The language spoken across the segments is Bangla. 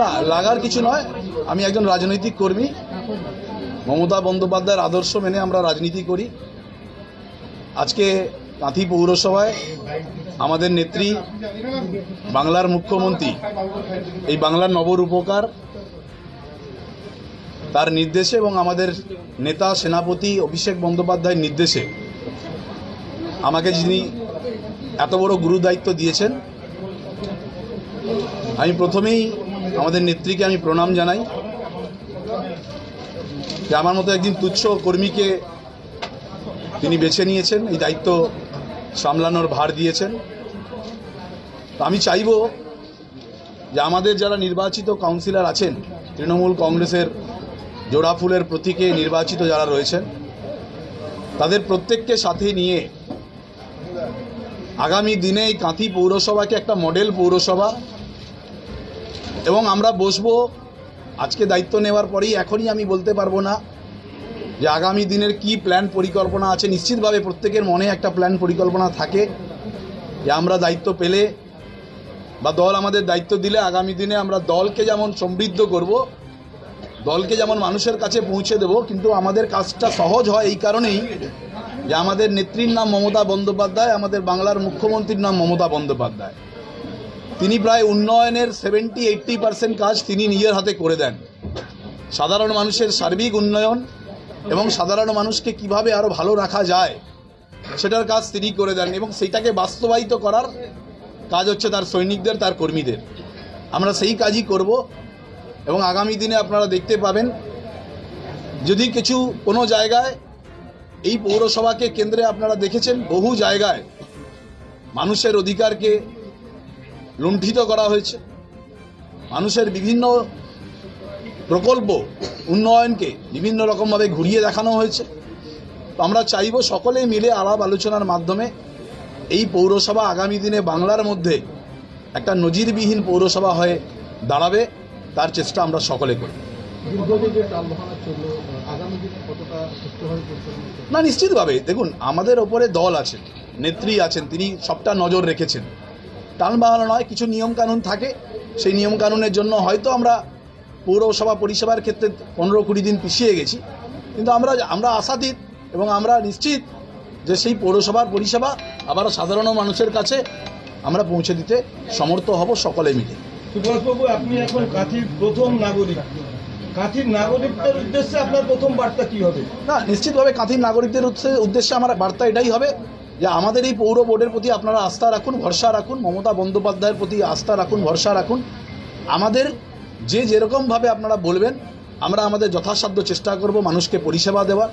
না, লাগার কিছু নয়। আমি একজন রাজনৈতিক কর্মী। মমতা বন্দ্যোপাধ্যায়ের আদর্শ মেনে আমরা রাজনীতি করি। আজকে কাঁথি পৌরসভায় আমাদের নেত্রী, বাংলার মুখ্যমন্ত্রী, এই বাংলার নবরূপকার তার নির্দেশে এবং আমাদের নেতা, সেনাপতি অভিষেক বন্দ্যোপাধ্যায়ের নির্দেশে আমাকে যিনি এত বড় গুরু দায়িত্ব দিয়েছেন আমি প্রথমেই আমাদের নেত্রীকে আমি প্রণাম জানাই যে আমার মতো একদিন তুচ্ছ কর্মীকে তিনি বেছে নিয়েছেন, এই দায়িত্ব সামলানোর ভার দিয়েছেন। আমি চাইব যে আমাদের যারা নির্বাচিত কাউন্সিলর আছেন, তৃণমূল কংগ্রেসের জোড়া ফুলের প্রতীকে নির্বাচিত যারা রয়েছেন, তাদের প্রত্যেককে সাথে নিয়ে আগামী দিনে এই কাঁথি পৌরসভাকে একটা মডেল পৌরসভা এবং আমরা বসবো। আজকে দায়িত্ব নেওয়ার পরেই এখনই আমি বলতে পারব না যে আগামী দিনের কি প্ল্যান পরিকল্পনা আছে। নিশ্চিতভাবে প্রত্যেকের মনে একটা প্ল্যান পরিকল্পনা থাকে যে আমরা দায়িত্ব পেলে বা দল আমাদের দায়িত্ব দিলে আগামী দিনে আমরা দলকে যেমন সমৃদ্ধ করব, দলকে যেমন মানুষের কাছে পৌঁছে দেব, কিন্তু আমাদের কাজটা সহজ হয় এই কারণেই যে আমাদের নেত্রীর নাম মমতা বন্দ্যোপাধ্যায়, আমাদের বাংলার মুখ্যমন্ত্রীর নাম মমতা বন্দ্যোপাধ্যায়। তিনি প্রায় উন্নয়নের সেভেন্টি এইট্টি পার্সেন্ট কাজ তিনি নিজের হাতে করে দেন। সাধারণ মানুষের সার্বিক উন্নয়ন এবং সাধারণ মানুষকে কীভাবে আরও ভালো রাখা যায়, সেটার কাজ তিনি করে দেন এবং সেইটাকে বাস্তবায়িত করার কাজ হচ্ছে তার সৈনিকদের, তার কর্মীদের। আমরা সেই কাজই করব এবং আগামী দিনে আপনারা দেখতে পাবেন, যদি কিছু কোনো জায়গায় এই পৌরসভাকে কেন্দ্রে আপনারা দেখেছেন, বহু জায়গায় মানুষের অধিকারকে লুণ্ঠিত করা হয়েছে। মানুষের বিভিন্ন প্রকল্প, উন্নয়নকে বিভিন্ন রকমভাবে ঘুরিয়ে দেখানো হয়েছে। আমরা চাইব সকলে মিলে আলাপ আলোচনার মাধ্যমে এই পৌরসভা আগামী দিনে বাংলার মধ্যে একটা নজিরবিহীন পৌরসভা হয়ে দাঁড়াবে, তার চেষ্টা আমরা সকলে করি? না, নিশ্চিতভাবে। দেখুন, আমাদের ওপরে দল আছেন, নেত্রী আছেন, তিনি সবটা নজর রেখেছেন। টান বাহানো নয় কিছু নিয়মকানুন থাকে। সেই নিয়মকানুনের জন্য হয়তো আমরা পৌরসভা পরিষেবার ক্ষেত্রে পনেরো কুড়ি দিন পিছিয়ে গেছি। কিন্তু আমরা আমরা আশাতীত এবং আমরা নিশ্চিত যে সেই পৌরসভার পরিষেবা আবার সাধারণ মানুষের কাছে আমরা পৌঁছে দিতে সমর্থ হব সকলে মিলে। সুভাষবাবু আপনি এখন কাঁথির প্রথম নাগরিক। কাঁথির নাগরিকদের উদ্দেশ্যে আপনার প্রথম বার্তা কি হবে? না নিশ্চিতভাবে কাঁথির নাগরিকদের উদ্দেশ্যে আমার বার্তা এটাই হবে যে আমাদের এই পৌর বোর্ডের প্রতি আপনারা আস্থা রাখুন, ভরসা রাখুন, মমতা বন্দ্যোপাধ্যায়ের প্রতি আস্থা রাখুন, ভরসা রাখুন। আমাদের যে যেরকমভাবে আপনারা বলবেন, আমরা আমাদের যথাসাধ্য চেষ্টা করব মানুষকে পরিষেবা দেওয়ার,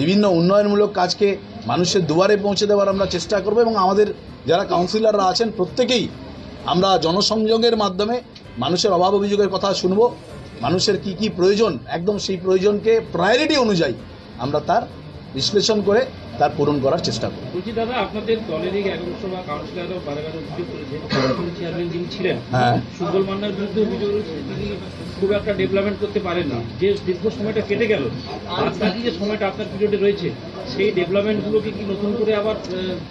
বিভিন্ন উন্নয়নমূলক কাজকে মানুষের দুয়ারে পৌঁছে দেওয়ার আমরা চেষ্টা করব এবং আমাদের যারা কাউন্সিলররা আছেন, প্রত্যেকেই আমরা জনসংযোগের মাধ্যমে মানুষের অভাব অভিযোগের কথা শুনব। মানুষের কি কি প্রয়োজন, একদম সেই প্রয়োজনকে প্রায়োরিটি অনুযায়ী আমরা তার বিশ্লেষণ করে তার পূরণ করার চেষ্টা করব। বলছি দাদা আপনাদের দলেরই একাংশ বা কাউন্সিলরও বারেবারে অভিযোগ করেছেন। চেয়ারম্যান যিনি ছিলেন হ্যাঁ। সুবল মান্নার বিরুদ্ধে অভিযোগ রয়েছে তিনি খুব একটা ডেভেলপমেন্ট করতে পারেন না। যে দীর্ঘ সময়টা কেটে গেল আর বাকি যে সময়টা আপনার পিরিয়ডে রয়েছে সেই ডেভেলপমেন্টগুলোকে কি নতুন করে আবার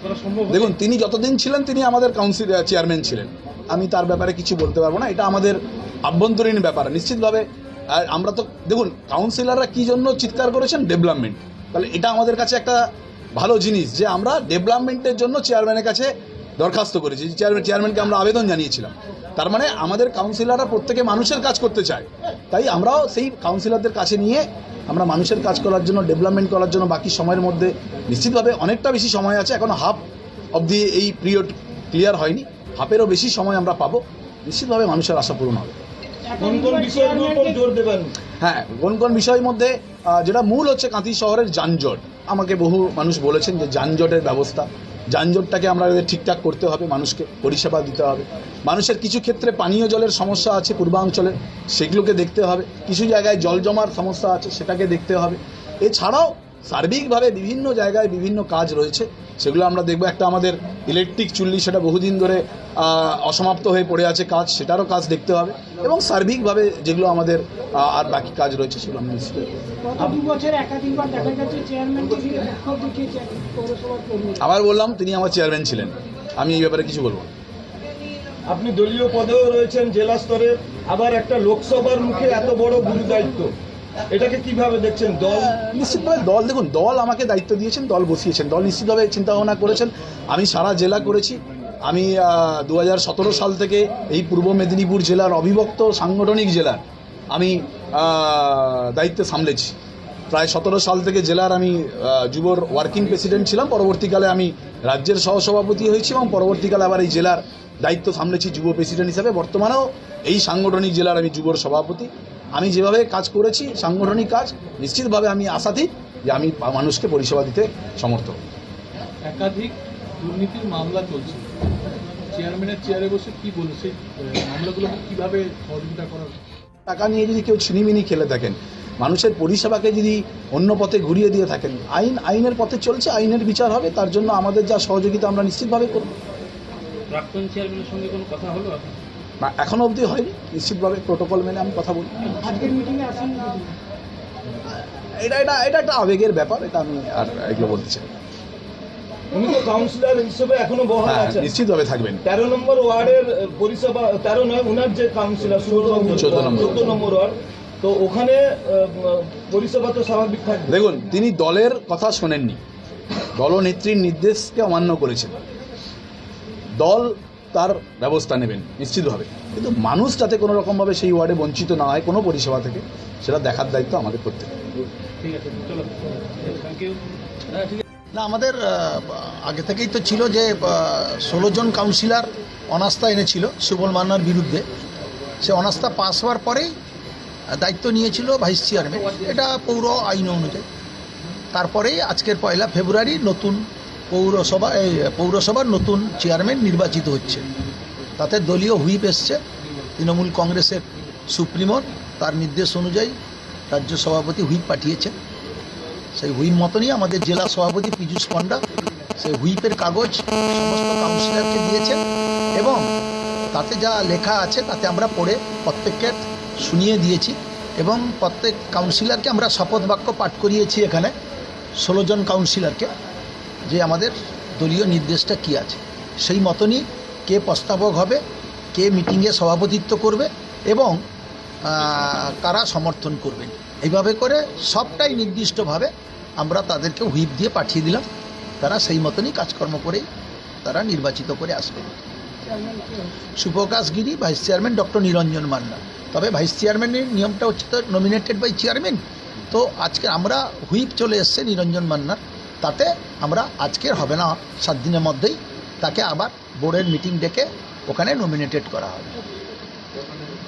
করা সম্ভব দেখুন তিনি যতদিন ছিলেন তিনি আমাদের কাউন্সিল চেয়ারম্যান ছিলেন। আমি তার ব্যাপারে কিছু বলতে পারব না এটা আমাদের আভ্যন্তরীণ ব্যাপার। নিশ্চিতভাবে আর আমরা তো দেখুন কাউন্সিলররা কী জন্য চিৎকার করেছেন? ডেভেলপমেন্ট তাহলে এটা আমাদের কাছে একটা ভালো জিনিস যে আমরা ডেভেলপমেন্টের জন্য চেয়ারম্যানের কাছে দরখাস্ত করেছি। চেয়ারম্যান চেয়ারম্যানকে আমরা আবেদন জানিয়েছিলাম। তার মানে আমাদের কাউন্সিলররা প্রত্যেকে মানুষের কাজ করতে চায়। তাই আমরাও সেই কাউন্সিলরদের কাছে নিয়ে আমরা মানুষের কাজ করার জন্য ডেভেলপমেন্ট করার জন্য বাকি সময়ের মধ্যে নিশ্চিতভাবে অনেকটা বেশি সময় আছে। এখন হাফ অবধি এই পিরিয়ড ক্লিয়ার হয়নি। হাফেরও বেশি সময় আমরা পাবো। নিশ্চিতভাবে মানুষের আশা পূরণ হবে। হ্যাঁ কোন কোন বিষয়ের মধ্যে যেটা মূল হচ্ছে কাঁথি শহরের যানজট। আমাকে বহু মানুষ বলেছেন যে যানজটের ব্যবস্থা। যানজটটাকে আমরা ঠিকঠাক করতে হবে, মানুষকে পরিষেবা দিতে হবে। মানুষের কিছু ক্ষেত্রে পানীয় জলের সমস্যা আছে পূর্বাঞ্চলে, সেগুলোকে দেখতে হবে। কিছু জায়গায় জল জমার সমস্যা আছে, সেটাকে দেখতে হবে। এছাড়াও সার্বিকভাবে বিভিন্ন জায়গায় বিভিন্ন কাজ রয়েছে। সেগুলো আমরা দেখব। একটা আমাদের ইলেকট্রিক চুল্লি সেটা বহুদিন ধরে অসমাপ্ত হয়ে পড়ে আছে কাজ সেটারও কাজ দেখতে হবে এবং সার্বিকভাবে যেগুলো আমাদের আর বাকি কাজ রয়েছে সেগুলো আমরা আবার বললাম তিনি আমার চেয়ারম্যান ছিলেন। আমি এই ব্যাপারে কিছু বলব না। আপনি দলীয় পদেও রয়েছেন জেলা স্তরে আবার একটা লোকসভার মুখে এত বড় গুরু দায়িত্ব এটাকে কীভাবে দেখছেন? দল? নিশ্চিতভাবে দল, দেখুন, দল আমাকে দায়িত্ব দিয়েছেন, দল বসিয়েছেন, দল নিশ্চিতভাবে চিন্তা ভাবনা করেছেন। আমি সারা জেলা করেছি। আমি দু হাজার সতেরো সাল থেকে এই পূর্ব মেদিনীপুর জেলার অবিভক্ত সাংগঠনিক জেলার আমি দায়িত্ব সামলেছি। প্রায় সতেরো সাল থেকে জেলার আমি যুবর ওয়ার্কিং প্রেসিডেন্ট ছিলাম। পরবর্তীকালে আমি রাজ্যের সহসভাপতি হয়েছি এবং পরবর্তীকালে আবার এই জেলার দায়িত্ব সামলেছি যুব প্রেসিডেন্ট হিসাবে। বর্তমানেও এই সাংগঠনিক জেলার আমি যুবর সভাপতি। আমি যেভাবে কাজ করেছি সাংগঠনিক কাজ নিশ্চিতভাবে আমি আশাতীত যে আমি মানুষকে পরিষেবা দিতে সমর্থ। একাধিক দুর্নীতির মামলা চলছে। চেয়ারম্যানের চেয়ারে বসে কি বলছে সেই মামলাগুলোকে কীভাবে সহযোগিতা করার টাকা নিয়ে যদি কেউ ছিনিমিনি খেলে থাকেন মানুষের পরিষেবাকে যদি অন্য পথে ঘুরিয়ে দিয়ে থাকেন আইন আইনের পথে চলছে আইনের বিচার হবে তার জন্য আমাদের যা সহযোগিতা আমরা নিশ্চিতভাবে করব। প্রাক্তন চেয়ারম্যানের সঙ্গে কোনো কথা হলো? না এখনও অবধি হয়নি নিশ্চিতভাবে প্রোটোকল মেনে আমি কথা বলি এটা এটা এটা একটা আবেগের ব্যাপার এটা আমি আর এগুলো বলতে চাই উনি তো কাউন্সিলর হিসেবে এখনও বহাল হ্যাঁ আছেন। নিশ্চিতভাবে থাকবেন। তেরো নম্বর ওয়ার্ডের পরিষেবা তেরো নয় উনার যে কাউন্সিলর চোদ্দ নম্বর। চোদ্দ নম্বর ওয়ার্ড। তো ওখানে পরিষেবা তো স্বাভাবিক থাকবে। দেখুন তিনি দলের কথা শোনেননি। দলনেত্রীর নির্দেশকে অমান্য করেছেন। দল তার ব্যবস্থা নেবেন নিশ্চিতভাবে কিন্তু মানুষ যাতে কোনো রকমভাবে সেই ওয়ার্ডে বঞ্চিত না হয় কোনো পরিষেবা থেকে সেটা দেখার দায়িত্ব আমাদের করতে ঠিক আছে চলো। থ্যাংক ইউ না আমাদের আগে থেকেই তো ছিল যে ষোলো জন কাউন্সিলর অনাস্থা এনেছিল সুবল মান্নার বিরুদ্ধে। সে অনাস্থা পাস হওয়ার পরেই দায়িত্ব নিয়েছিল ভাইস চেয়ারম্যান। এটা পৌর আইন অনুযায়ী। তারপরেই আজকের পয়লা ফেব্রুয়ারি নতুন পৌরসভা, এই পৌরসভার নতুন চেয়ারম্যান নির্বাচিত হচ্ছে। তাতে দলীয় হুইপ এসছে। তৃণমূল কংগ্রেসের সুপ্রিমোর, তার নির্দেশ অনুযায়ী রাজ্য সভাপতি হুইপ পাঠিয়েছে সেই হুইপ মতনই আমাদের জেলা সভাপতি পীযূষ পণ্ডা সেই হুইপের কাগজ সমস্ত কাউন্সিলরকে দিয়েছেন এবং তাতে যা লেখা আছে তাতে আমরা পড়ে প্রত্যেককে শুনিয়ে দিয়েছি এবং প্রত্যেক কাউন্সিলরকে আমরা শপথ বাক্য পাঠ করিয়েছি এখানে। ষোলো জন কাউন্সিলরকে। যে আমাদের দলীয় নির্দেশটা কী আছে। সেই মতনই কে প্রস্তাবক হবে, কে মিটিংয়ে সভাপতিত্ব করবে এবং কারা সমর্থন করবেন। এইভাবে করে সবটাই নির্দিষ্টভাবে আমরা তাদেরকে হুইপ দিয়ে পাঠিয়ে দিলাম। তারা সেই মতনই কাজকর্ম করেই তারা নির্বাচিত করে আসবে। Suprakash Giri, vice chairman doctor Niranjan Manna. তবে ভাইস চেয়ারম্যানের নিয়মটা হচ্ছে তো নমিনেটেড বাই চেয়ারম্যান তো আজকে আমরা হুইপ চলে এসছে নিরঞ্জন মান্নার। তাতে আমরা আজকের হবে না, সাত দিনের মধ্যেই তাকে আবার বোর্ডের মিটিং ডেকে ওখানে নমিনেটেড করা হবে।